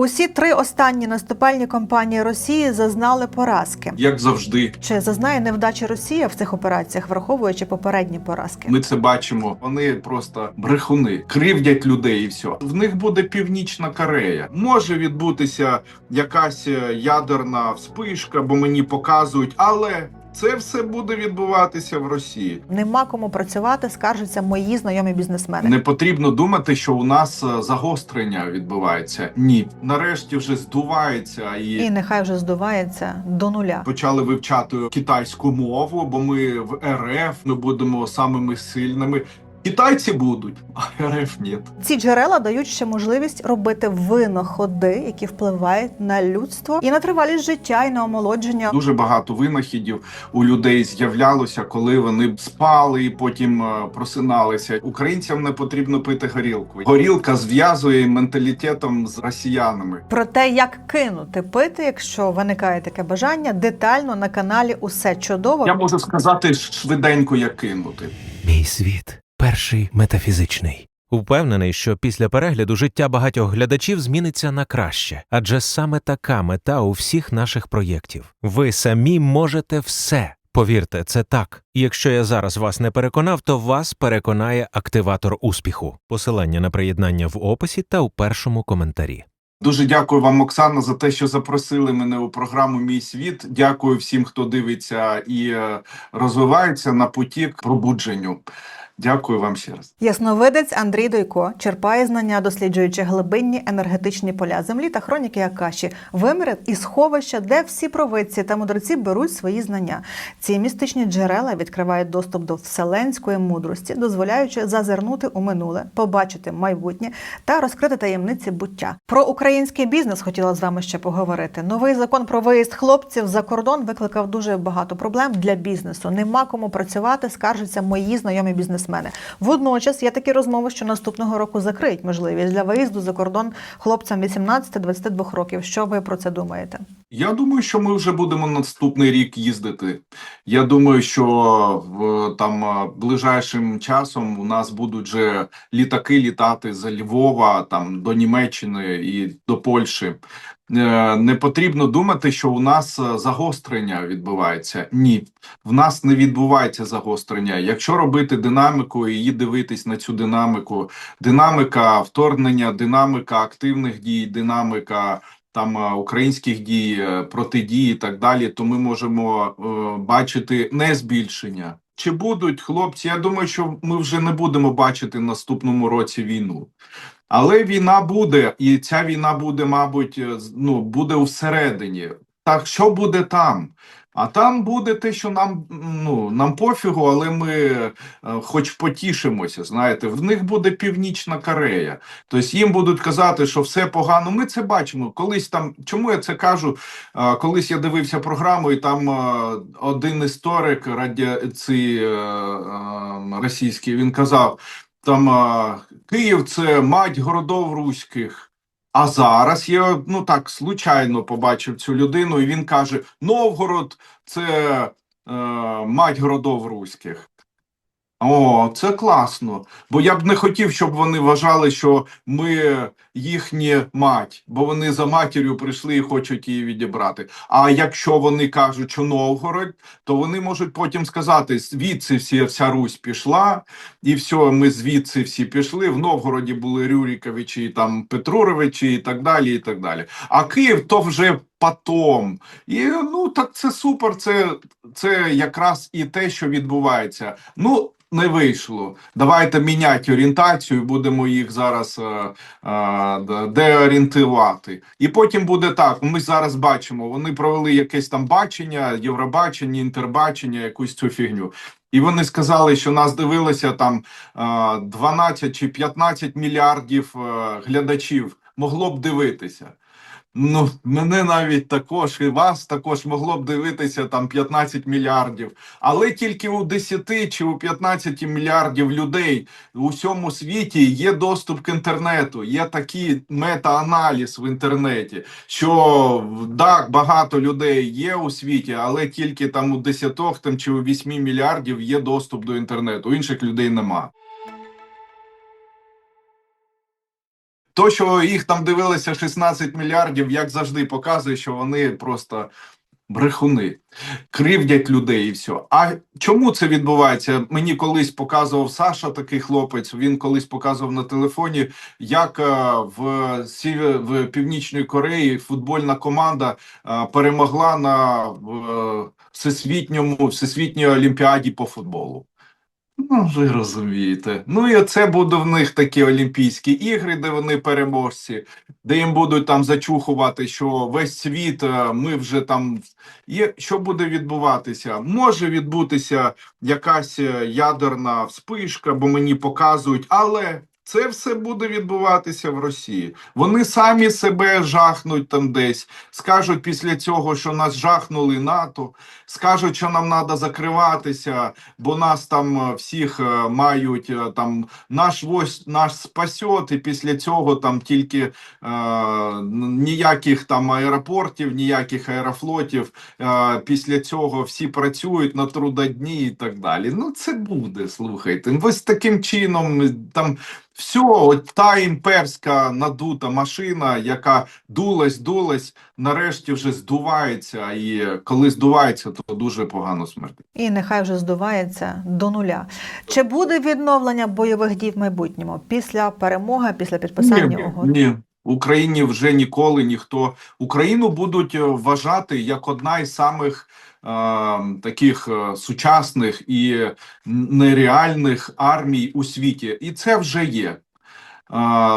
Усі три останні наступальні кампанії Росії зазнали поразки. як завжди. Чи зазнає невдачі Росія в цих операціях, враховуючи попередні поразки? Ми це бачимо. Вони просто брехуни, кривдять людей, і все. В них буде північна Корея. Може відбутися якась е, ядерна вспишка, бо мені показують, але це все буде відбуватися в Росії. Нема кому працювати, скаржаться мої знайомі бізнесмени. Не потрібно думати, що у нас е, загострення відбувається. Ні, нарешті вже здувається і. І нехай вже здувається до нуля. Почали вивчати китайську мову, бо ми в РФ ми будемо самими сильними. Китайці будуть, а РФ ні. Ці джерела дають ще можливість робити винаходи, які впливають на людство і на тривалість життя, і на омолодження. Дуже багато винахідів у людей з'являлося, коли вони спали і потім е, просиналися. Українцям не потрібно пити горілку. Горілка зв'язує менталітетом з росіянами. Про те, як кинути пити, якщо виникає таке бажання, детально на каналі Усе чудово. Я можу сказати швиденько, як кинути. Мій світ перший метафізичний. Упевнений, що після перегляду життя багатьох глядачів зміниться на краще, адже саме така мета у всіх наших проєктів. Ви самі можете все. Повірте, це так. І якщо я зараз вас не переконав, то вас переконає активатор успіху. Посилання на приєднання в описі та у першому коментарі. Дуже дякую вам, Оксана, за те, що запросили мене у програму Мій світ. Дякую всім, хто дивиться і е, розвивається на путі к пробудженню. Дякую вам ще раз. Ясновидець Андрій Дойко черпає знання, досліджуючи глибинні енергетичні поля землі та хроніки Акаші, виміри і сховища, де всі провидці та мудреці беруть свої знання. Ці містичні джерела відкривають доступ до вселенської мудрості, дозволяючи зазирнути у минуле, побачити майбутнє та розкрити таємниці буття. Про український бізнес хотіла з вами ще поговорити. Новий закон про виїзд хлопців за кордон викликав дуже багато проблем для бізнесу. Нема кому працювати, скаржаться мої знайомі бізнесмени. Водночас є такі розмови, що наступного року закриють можливість для виїзду за кордон хлопцям 18-22 років. Що ви про це думаєте? Я думаю, що ми вже будемо наступний рік їздити. Я думаю, що в там ближайшим часом у нас будуть вже літаки літати з Львова там до Німеччини і до Польщі. Е, Не потрібно думати, що у нас е, загострення відбувається. Ні, в нас не відбувається загострення. Якщо робити динаміку і дивитись на цю динаміку, динаміка вторгнення, динаміка активних дій, динаміка там е, українських дій, протидії і так далі, то ми можемо е, бачити не збільшення. Чи будуть хлопці? Я думаю, що ми вже не будемо бачити в наступному році війну. Але війна буде, і ця війна буде, мабуть, е, ну, буде всередині. Так що буде там? А там буде те, що нам ну нам пофігу, але ми е, хоч потішимося. Знаєте, в них буде Північна Корея. Тобто їм будуть казати, що все погано. Ми це бачимо. Колись там, чому я це кажу? Е, Колись я дивився програму, і там е, один історик е, російський, він казав: там Київ це мать городов руських. А зараз я ну так случайно побачив цю людину, і він каже: Новгород це е, мать городов руських. О, це класно. Бо я б не хотів, щоб вони вважали, що ми їхня мать, бо вони за матір'ю прийшли і хочуть її відібрати. А якщо вони кажуть, що Новгород, то вони можуть потім сказати: звідси всі вся Русь пішла, і все, ми звідси всі пішли. В Новгороді були Рюріковичі, там Петруровичі і так далі. і так далі. А Київ то вже потом. І ну так це супер. Це, це якраз і те, що відбувається. Ну. Не вийшло. Давайте міняти орієнтацію, будемо їх зараз е, е, деорієнтувати. І потім буде так. Ми зараз бачимо, вони провели якесь там бачення, Євробачення, інтербачення, якусь цю фігню. І вони сказали, що нас дивилося там е, 12 чи 15 мільярдів е, глядачів могло б дивитися. Ну, мене навіть також, і вас також могло б дивитися там 15 мільярдів. Але тільки у 10 чи у 15 мільярдів людей у всьому світі є доступ к інтернету, є такий мета-аналіз в інтернеті, що так, багато людей є у світі, але тільки там у 10 там, чи у 8 мільярдів є доступ до інтернету. У інших людей нема. То, що їх там дивилися 16 мільярдів, як завжди, показує, що вони просто брехуни, кривдять людей і все. А чому це відбувається? Мені колись показував Саша, такий хлопець. Він колись показував на телефоні, як е, в, в Північній Кореї футбольна команда е, перемогла на е, всесвітньому всесвітній олімпіаді по футболу. Ну, ви розумієте. Ну і це буде в них такі Олімпійські ігри, де вони переможці, де їм будуть там зачухувати, що весь світ е, ми вже там. Є, що буде відбуватися? Може відбутися якась е, ядерна вспишка, бо мені показують, але це все буде відбуватися в Росії. Вони самі себе жахнуть там десь, скажуть після цього, що нас жахнули НАТО, скажуть, що нам треба закриватися, бо нас там е, всіх е, мають е, там наш вось нас спасет, і після цього там тільки е, ніяких там аеропортів, ніяких аерофлотів. Е, після цього всі працюють на трудодні і так далі. Ну це буде, слухайте. Ось таким чином там. Все, от та імперська надута машина, яка дулась, дулась, нарешті вже здувається, і коли здувається, то дуже погано смердить. І нехай вже здувається до нуля. Чи буде відновлення бойових дій в майбутньому після перемоги, після підписання ні, ні. Україні вже ніколи ніхто Україну будуть е, вважати як одна із самих е, таких е, сучасних і нереальних армій у світі, і це вже є. Е,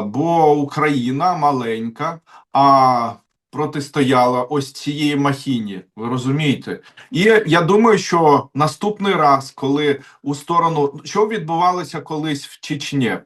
бо Україна маленька, а протистояла ось цієї махіні. Ви розумієте? І я думаю, що наступний раз, коли у сторону що відбувалося колись в Чечні.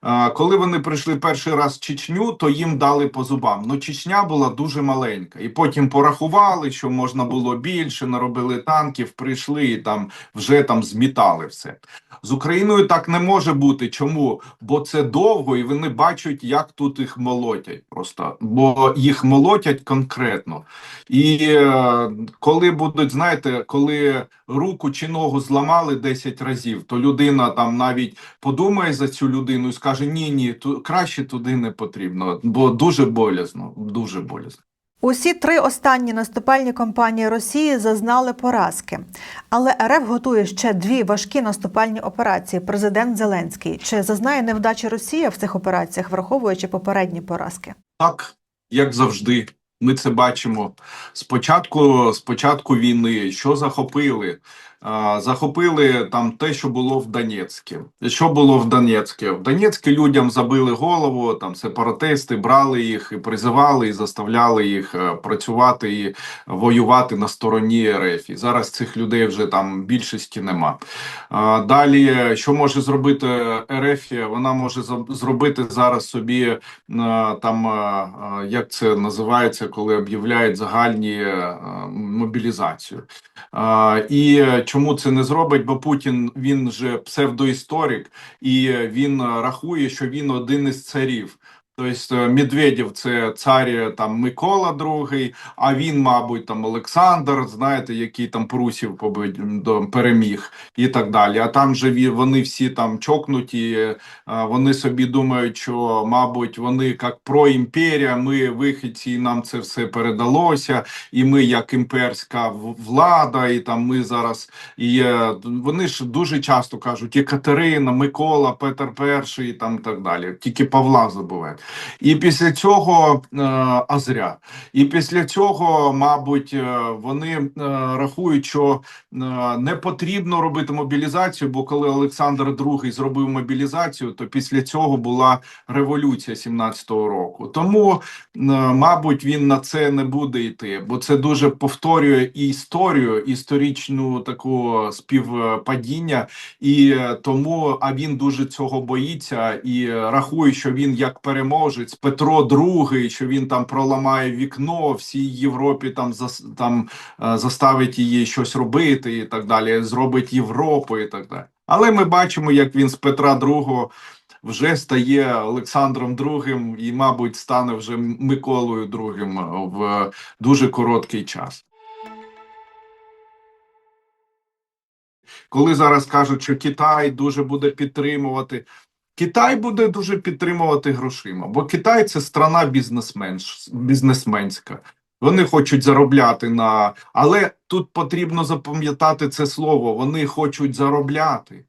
А, Коли вони прийшли перший раз в Чечню, то їм дали по зубам. Ну, Чечня була дуже маленька, і потім порахували, що можна було більше, наробили танків, прийшли і там вже там змітали все. З Україною так не може бути. Чому? Бо це довго, і вони бачать, як тут їх молотять. Просто бо їх молотять конкретно. І е, коли будуть, знаєте, коли руку чи ногу зламали 10 разів, то людина там навіть подумає за цю людину скаже: ні, ні, ту краще туди не потрібно, бо дуже болязно, дуже болязно. Усі три останні наступальні кампанії Росії зазнали поразки, але РФ готує ще дві важкі наступальні операції. Президент Зеленський чи зазнає невдачі Росія в цих операціях, враховуючи попередні поразки? Так, як завжди, ми це бачимо. Спочатку, спочатку війни, що захопили? Захопили там те, що було в Донецьку. Що було в Донецьку? В Донецьку людям забили голову, там сепаратисти брали їх і призивали, і заставляли їх е, працювати і воювати на стороні РФ. І зараз цих людей вже там більшості нема. Далі, що може зробити РФ? Вона може зробити зараз собі е, там, е, як це називається, коли об'являють загальні мобілізацію. І чому це не зробить? Бо Путін він же псевдоісторик, і він е, рахує, що він один із царів. Тобто Медведєв це цар там Микола II, а він, мабуть, там Олександр, знаєте, який там прусів переміг і так далі. А там же вони всі там чокнуті, е, вони собі думають, що, мабуть, вони як проімперія, ми вихідці, і нам це все передалося, і ми як імперська влада, і там ми зараз і е, вони ж дуже часто кажуть Екатерина, Микола, Петр І і там так далі. Тільки Павла забувають. І після цього е, а зря. І після цього, мабуть, е, вони е, рахують, що не потрібно робити мобілізацію, бо коли Олександр II зробив мобілізацію, то після цього була революція 17-го року. Тому, мабуть, він на це не буде йти, бо це дуже повторює історію, історичну таку співпадіння, і тому а він дуже цього боїться і рахує, що він як переможець Петро II, що він там проламає вікно всій Європі, там зас, там е, заставить її щось робити і так далі, зробить Європу і так далі. Але ми бачимо, як він з Петра II вже стає Олександром II і, мабуть, стане вже Миколою II в дуже короткий час. Коли зараз кажуть, що Китай дуже буде підтримувати, Китай буде дуже підтримувати грошима, бо Китай це страна бізнесмен, бізнесменська. Вони хочуть заробляти на. Але тут потрібно запам'ятати це слово. Вони хочуть заробляти.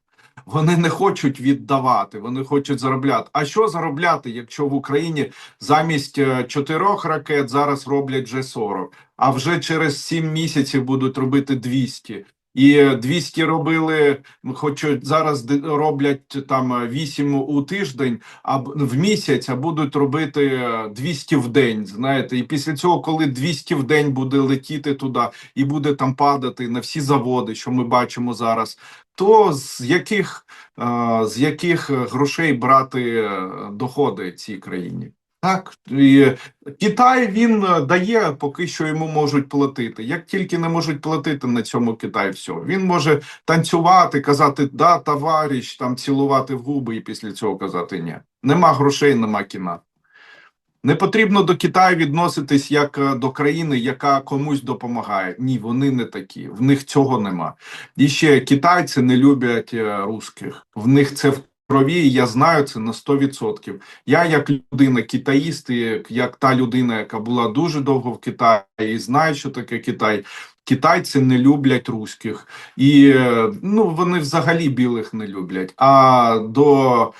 Вони не хочуть віддавати, вони хочуть заробляти. А що заробляти, якщо в Україні замість е, чотирьох ракет зараз роблять вже 40, а вже через 7 місяців будуть робити 200. І е, 200 робили, хоч зараз роблять там е, 8 у тиждень, а в місяць, а будуть робити е, 200 в день. Знаєте, і після цього, коли 200 в день буде летіти туди і буде там падати на всі заводи, що ми бачимо зараз, то з яких, з яких грошей брати е, доходи цій країні? Так, і Китай він е, дає, поки що йому можуть платити. Як тільки не можуть платити на цьому Китай, все. Він може танцювати, казати да, товариш, там цілувати в губи, і після цього казати ні. Нема грошей, нема кіна. Не потрібно до Китаю відноситись як е, до країни, яка комусь допомагає. Ні, вони не такі. В них цього нема. І ще китайці не люблять е, русських. В них це в крові, і я знаю це на 100%. Я, як людина китаїст, і як- та людина, яка була дуже довго в Китаї, і знаю, що таке Китай. Китайці не люблять русських, і е, ну вони взагалі білих не люблять. А до е,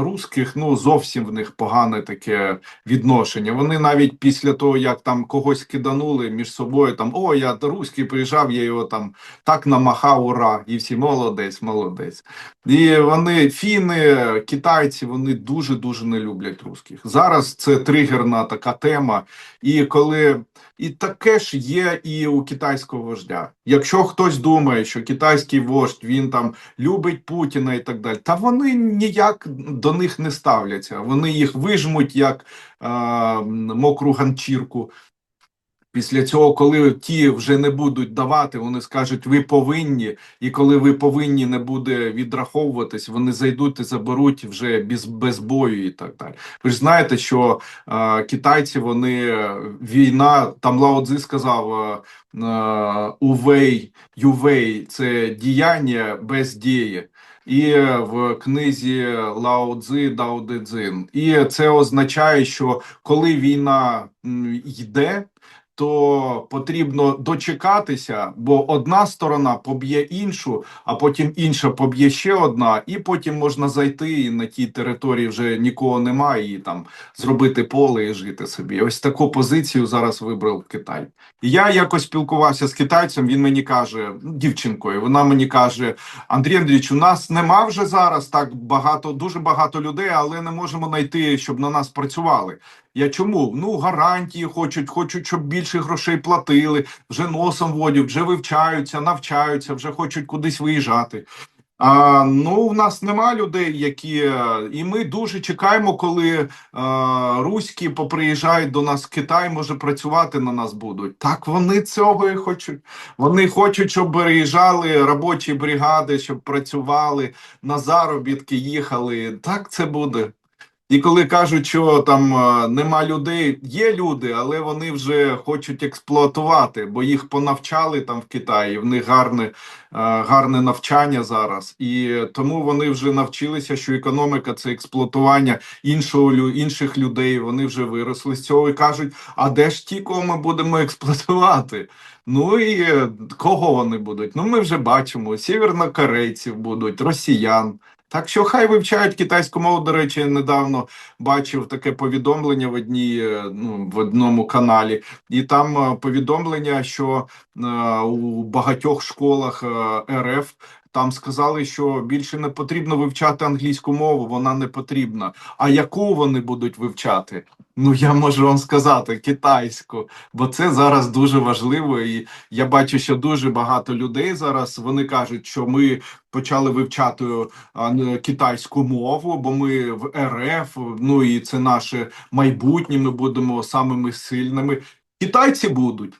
русських ну зовсім в них погане таке відношення. Вони навіть після того, як там когось киданули між собою, там о, я русський приїжджав, я його там так намахав, ура, і всі молодець, молодець. І вони фіни, китайці, вони дуже дуже не люблять русських. Зараз це тригерна така тема. І коли і таке ж є і у китайського вождя. Якщо хтось думає, що китайський вождь він там любить Путіна і так далі, та вони ніяк до них не ставляться. Вони їх вижмуть як е, мокру ганчірку. Після цього, коли ті вже не будуть давати, вони скажуть, ви повинні, і коли ви повинні не буде відраховуватись, вони зайдуть і заберуть вже без, без бою і так далі. Ви ж знаєте, що е, китайці вони війна, там Лао Цзи сказав е, увей, ювей це діяння без дії. І в книзі Лао Цзи Дао Де Цзин. І це означає, що коли війна йде, то потрібно дочекатися, бо одна сторона поб'є іншу, а потім інша поб'є ще одна, і потім можна зайти і на тій території вже нікого немає, і там зробити поле і жити собі. Ось таку позицію зараз вибрав Китай. Я якось спілкувався з китайцем. Він мені каже, ну, дівчинкою, вона мені каже: Андрій Андрійович, у нас нема вже зараз так багато, дуже багато людей, але не можемо знайти, щоб на нас працювали. Я чому? Ну, гарантії хочуть, хочуть, щоб більше грошей платили, вже носом водять, вже вивчаються, навчаються, вже хочуть кудись виїжджати. А, ну, в нас нема людей, які. е, І ми дуже чекаємо, коли е, руські поприїжджають до нас Китай, може працювати на нас будуть. Так вони цього і хочуть. Вони хочуть, щоб приїжджали робочі бригади, щоб працювали на заробітки, їхали. Так це буде. І коли кажуть, що там е, нема людей, є люди, але вони вже хочуть експлуатувати, бо їх понавчали там в Китаї. В них гарне, е, гарне навчання зараз, і тому вони вже навчилися, що економіка це експлуатування іншого інших людей. Вони вже виросли з цього і кажуть: а де ж ті, кого ми будемо експлуатувати? Ну і е, кого вони будуть? Ну ми вже бачимо: сєвєрнокорейців будуть, росіян. Так що хай вивчають китайську мову. До речі, недавно бачив таке повідомлення в одній, е, ну, в одному каналі, і там е, повідомлення, що е, у багатьох школах РФ там сказали, що більше не потрібно вивчати англійську мову, вона не потрібна. А яку вони будуть вивчати? Ну я можу вам сказати китайську, бо це зараз дуже важливо, і я бачу, що дуже багато людей зараз вони кажуть, що ми почали вивчати китайську мову, бо ми в РФ, ну і це наше майбутнє. Ми будемо самими сильними. Китайці будуть,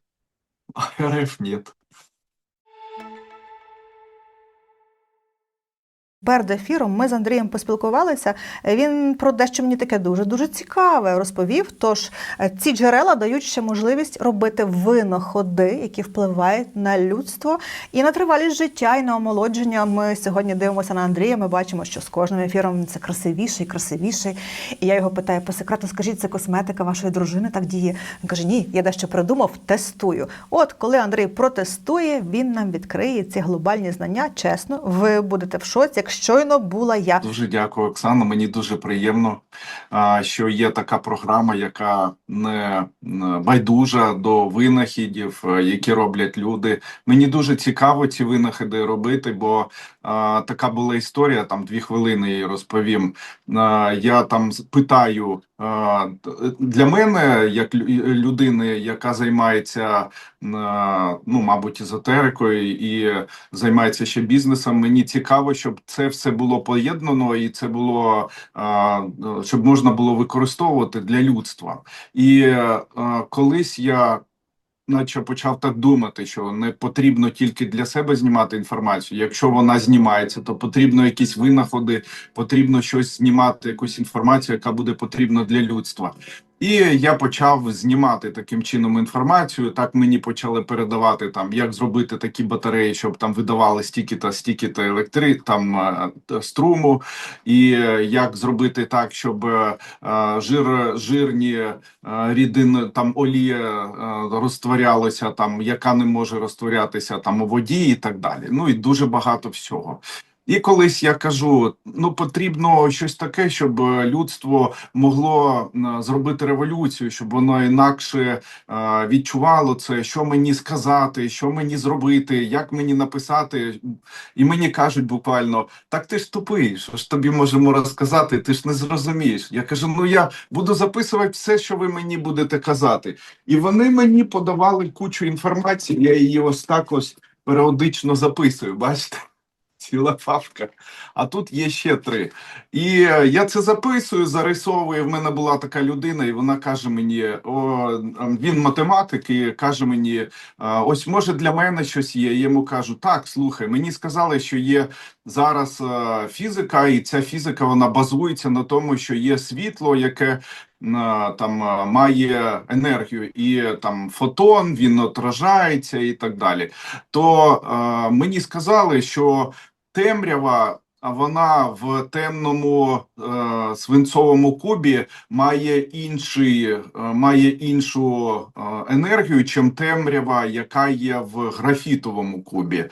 а РФ ні. Перед ефіром ми з Андрієм поспілкувалися. Він про дещо мені таке дуже дуже цікаве розповів. Тож е, ці джерела дають ще можливість робити винаходи, які впливають на людство і на тривалість життя, і на омолодження. Ми сьогодні дивимося на Андрія. Ми бачимо, що з кожним ефіром це красивіший, красивіший. І я його питаю по секрету, скажіть, це косметика вашої дружини так діє? Він каже: Ні, я дещо придумав, тестую. От коли Андрій протестує, він нам відкриє ці глобальні знання. Чесно, ви будете в шоці, щойно була я. Дуже дякую, Оксана. Мені дуже приємно, що є така програма, яка не байдужа до винахідів, е, які роблять люди. Мені дуже цікаво ці винахіди робити, бо така була історія. Там дві хвилини її розповім. Я там питаю для мене, як людини, яка займається ну, мабуть, езотерикою і займається ще бізнесом. Мені цікаво, щоб це все було поєднано і це було щоб можна було використовувати для людства. І колись я. Наче почав так думати, що не потрібно тільки для себе знімати інформацію. Якщо вона знімається, то потрібно якісь винаходи, потрібно щось знімати, якусь інформацію, яка буде потрібна для людства. І я почав знімати таким чином інформацію. Так мені почали передавати там, як зробити такі батареї, щоб там видавали стільки та стільки та електри там е, струму, і е, як зробити так, щоб е, жир, жирні рідини, там олія розтворялася, там яка не може розтворятися там у воді, і так далі. Ну і дуже багато всього. І колись я кажу: ну потрібно щось таке, щоб е, людство могло зробити революцію, щоб воно інакше е, відчувало це, що мені сказати, що мені зробити, як мені написати. І мені кажуть буквально: так ти ж тупий, що ж тобі можемо розказати, ти ж не зрозумієш. Я кажу: ну я буду записувати все, що ви мені будете казати. І вони мені подавали кучу інформації, я її ось так ось періодично записую. Бачите? Ціла папка. А тут є ще три. І е, я це записую, зарисовую. В мене була така людина, і вона каже мені: о, він математик, і каже мені: ось може для мене щось є. Йому кажу: так, слухай, мені сказали, що є зараз е, фізика, і ця фізика вона базується на тому, що є світло, яке е, там е, має енергію, і там фотон, він отражається і так далі. То е, мені сказали, що темрява. Вона в темному е, свинцовому кубі має інший, е, має іншу е, енергію, чим темрява, яка є в графітовому кубі.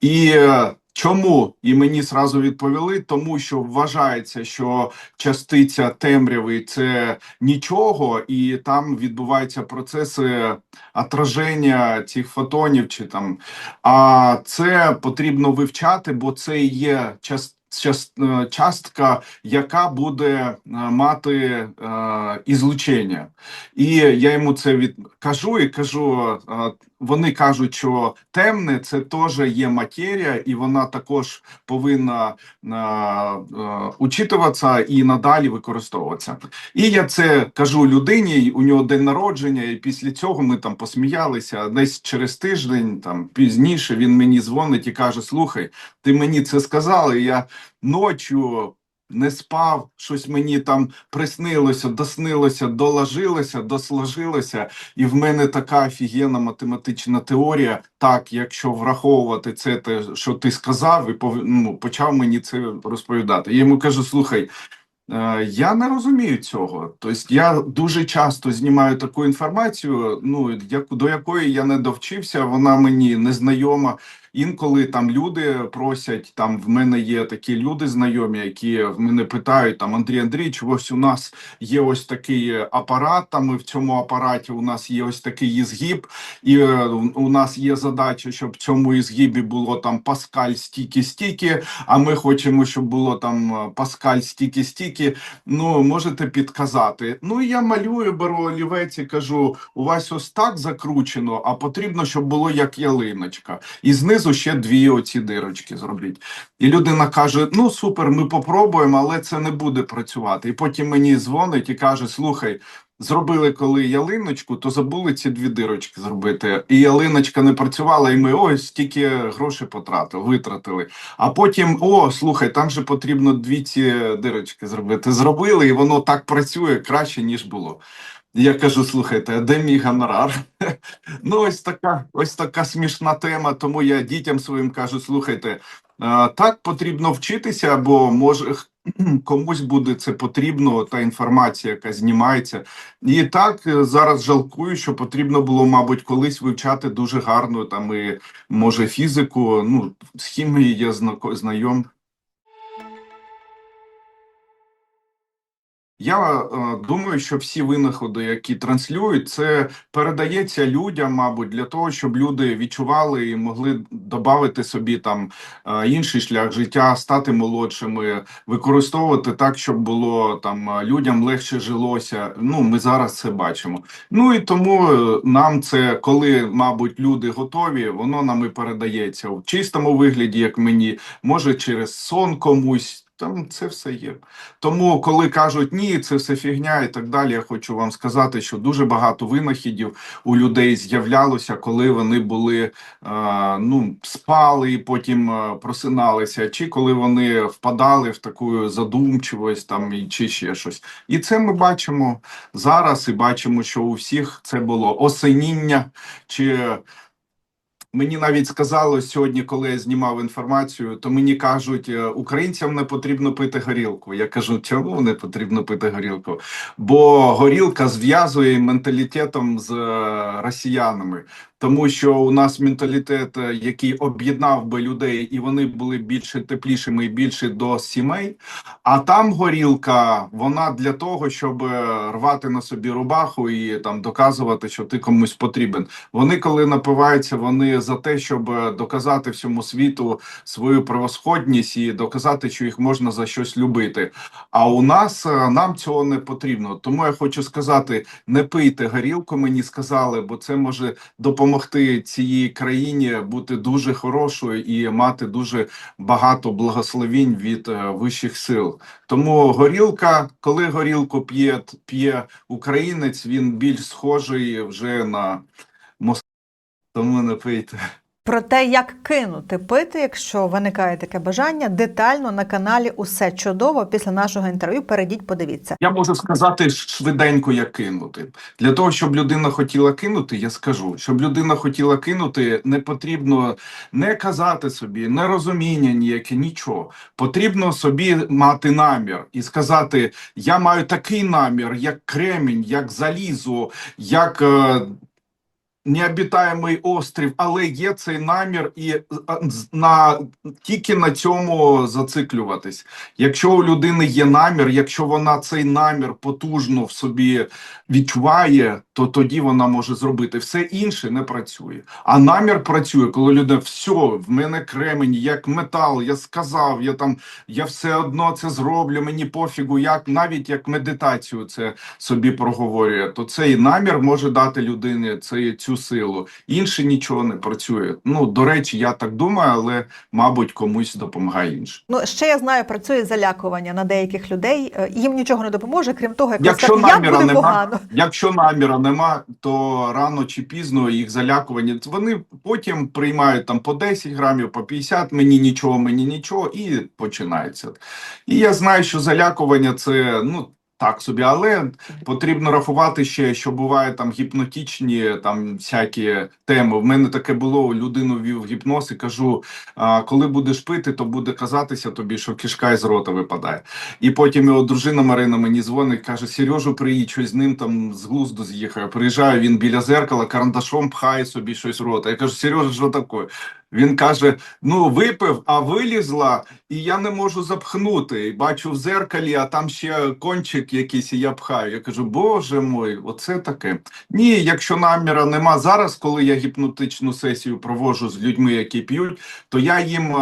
І е, чому? І мені зразу відповіли, тому що вважається, що частиця темряви це нічого, і там відбуваються процеси отраження цих фотонів чи там. А це потрібно вивчати, бо це є част, част, е, частка, яка буде е, мати е, ізлучення. І я йому це від кажу і кажу. Вони кажуть, що темне це теж є матерія, і вона також повинна е, е, учитуватися і надалі використовуватися. І я це кажу людині. У нього день народження, і після цього ми там посміялися. Десь через тиждень, там пізніше, він мені дзвонить і каже: Слухай, ти мені це сказала, і я ночі не спав, щось мені там приснилося, доснилося, доложилося, досложилося, і в мене така офігенна математична теорія. Так, якщо враховувати це, те, що ти сказав, і ну, почав мені це розповідати. Я йому кажу: слухай. Е, Я не розумію цього. Тобто я дуже часто знімаю таку інформацію, ну до якої я не довчився, вона мені незнайома. Інколи там люди просять, там в мене є такі люди знайомі, які в мене питають там Андрій Андрійович, ось у нас є ось такий апарат. Там і в цьому апараті у нас є ось такий ізгиб, і е, у нас є задача, щоб в цьому ізгибі було там Паскаль стільки-стільки, а ми хочемо, щоб було там е, Паскаль стільки-стільки. Ну можете підказати. Ну я малюю, беру олівець і кажу: у вас ось так закручено, а потрібно, щоб було як ялиночка. І знизу ще дві оці дирочки зробіть. І людина каже: Ну супер, ми попробуємо, але це не буде працювати. І потім мені дзвонить і каже: Слухай. Зробили коли ялиночку, то забули ці дві дирочки зробити. І ялиночка не працювала, і ми ось стільки грошей потратили, витратили. А потім, о, слухай, там же потрібно дві ці дирочки зробити. Зробили, і воно так працює краще, ніж було. Я кажу: слухайте, а де мій гонорар? Ну, ось така, ось така смішна тема. Тому я дітям своїм кажу: слухайте, так потрібно вчитися, бо може комусь буде це потрібно, та інформація, яка знімається. І так е, зараз жалкую, що потрібно було, мабуть, колись вивчати дуже гарно там і може фізику. Ну, з хімією я знайом. Я е, думаю, що всі винаходи, які транслюють, це передається людям, мабуть, для того, щоб люди відчували і могли додати собі там е, інший шлях життя, стати молодшими, використовувати так, щоб було там е, людям легше жилося. Ну, ми зараз це бачимо. Ну і тому е, нам це, коли, мабуть, люди готові, воно нам і передається в чистому вигляді, як мені, може через сон комусь. Там це все є. Тому, коли кажуть ні, це все фігня і так далі, я хочу вам сказати, що дуже багато винахідів у людей з'являлося, коли вони були ну спали і потім просиналися, чи коли вони впадали в таку задумчивость, там чи ще щось. І це ми бачимо зараз, і бачимо, що у всіх це було осеніння чи. Мені навіть сказали сьогодні, коли я знімав інформацію, то мені кажуть, е, українцям не потрібно пити горілку. Я кажу, чому не потрібно пити горілку? Бо горілка зв'язує менталітетом з е, росіянами, тому що у нас менталітет, е, який об'єднав би людей, і вони були більше теплішими і більше до сімей. А там горілка, вона для того, щоб е, рвати на собі рубаху і там доказувати, що ти комусь потрібен. Вони, коли напиваються, вони за те, щоб е, доказати всьому світу свою превосходність і доказати, що їх можна за щось любити. А у нас нам цього не потрібно. Тому я хочу сказати: не пийте горілку, мені сказали, бо це може допомогти цій країні бути дуже хорошою і мати дуже багато благословінь від е, вищих сил. Тому горілка, коли горілку п'є п'є українець, він більш схожий вже на Москву. Тому не пийте. Про те, як кинути пити, якщо виникає таке бажання, детально на каналі Усе чудово. Після нашого інтерв'ю перейдіть, подивіться. Я можу сказати швиденько, як кинути. Для того, щоб людина хотіла кинути, я скажу, щоб людина хотіла кинути, не потрібно не казати собі, не розуміння ніяке, нічого. Потрібно собі мати намір і сказати: я маю такий намір, як кремінь, як залізо, як. Необітаємий острів, але є цей намір, і е, на тільки на цьому зациклюватись. Якщо у людини є намір, якщо вона цей намір потужно в собі відчуває, то тоді вона може зробити. Все інше не працює. А намір працює, коли людина все, в мене кремень, як метал, я сказав, я там я все одно це зроблю. Мені пофігу, як навіть як медитацію це собі проговорює, то цей намір може дати людині цей, цю силу. Інше нічого не працює. Ну до речі, я так думаю, але мабуть комусь допомагає інше. Ну ще я знаю, працює залякування на деяких людей. Е, Їм нічого не допоможе, крім того, як Якщо сказати, наміра буде нема, погано. Якщо наміра нема, то рано чи пізно їх залякування. Вони потім приймають там по 10 грамів, по 50, мені нічого, мені нічого, і починається. І я знаю, що залякування це ну. Так собі, але потрібно рахувати ще, що буває там гіпнотичні там всякі теми. В мене таке було людину вів гіпноз і кажу: а, коли будеш пити, то буде казатися тобі, що кишка із рота випадає. І потім його дружина Марина мені дзвонить, каже: Сережу, приїдь, щось з ним там з глузду з'їхав. Приїжджаю, він біля зеркала, карандашом пхає собі щось в рота. Я кажу, Сережа, що таке? Він каже: Ну, випив, а вилізла, і я не можу запхнути. І бачу в зеркалі, а там ще кончик якийсь, і я пхаю. Я кажу, Боже мой, оце таке. Ні, якщо наміра нема зараз, коли я гіпнотичну сесію проводжу з людьми, які п'ють, то я їм,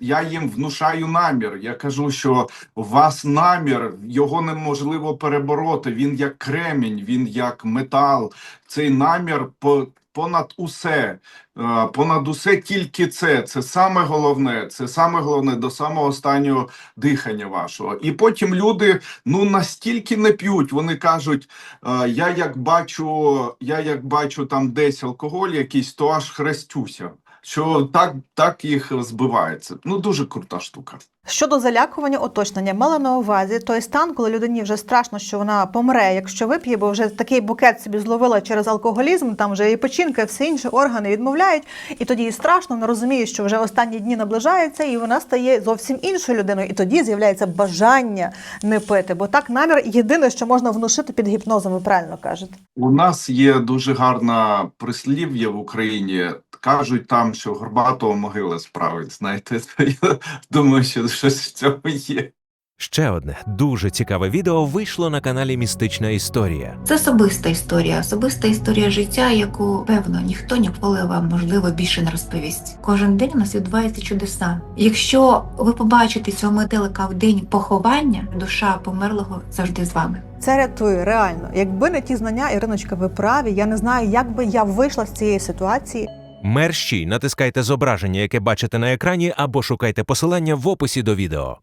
я їм внушаю намір. Я кажу, що у вас намір, його неможливо перебороти. Він як кремінь, він як метал. Цей намір по понад усе, е, понад усе тільки це. Це саме головне. Це саме головне до самого останнього дихання вашого. І потім люди ну настільки не п'ють. Вони кажуть: е, я як бачу, я як бачу там десь алкоголь якийсь, то аж хрестюся. Що так, так їх збивається. Ну дуже крута штука. Щодо залякування оточнення, мала на увазі той стан, коли людині вже страшно, що вона помре, якщо вип'є, бо вже такий букет собі зловила через алкоголізм, там вже і печінка, і все інші органи відмовляють, і тоді їй страшно, вона розуміє, що вже останні дні наближаються, і вона стає зовсім іншою людиною. І тоді з'являється бажання не пити, бо так намір єдине, що можна внушити під гіпнозом, ви правильно кажете. У нас є дуже гарна прислів'я в Україні. Кажуть там, що горбатого могила справить. Знаєте, то я думаю, що щось в цьому є. Ще одне дуже цікаве відео вийшло на каналі Містична історія. Це особиста історія, особиста історія життя, яку певно ніхто ніколи вам можливо більше не розповість. Кожен день у нас відбуваються чудеса. Якщо ви побачите цього метелика в день поховання, душа померлого завжди з вами. Це рятує реально. Якби не ті знання, Іриночка, ви праві. Я не знаю, як би я вийшла з цієї ситуації. Мерщій натискайте зображення, яке бачите на екрані, або шукайте посилання в описі до відео.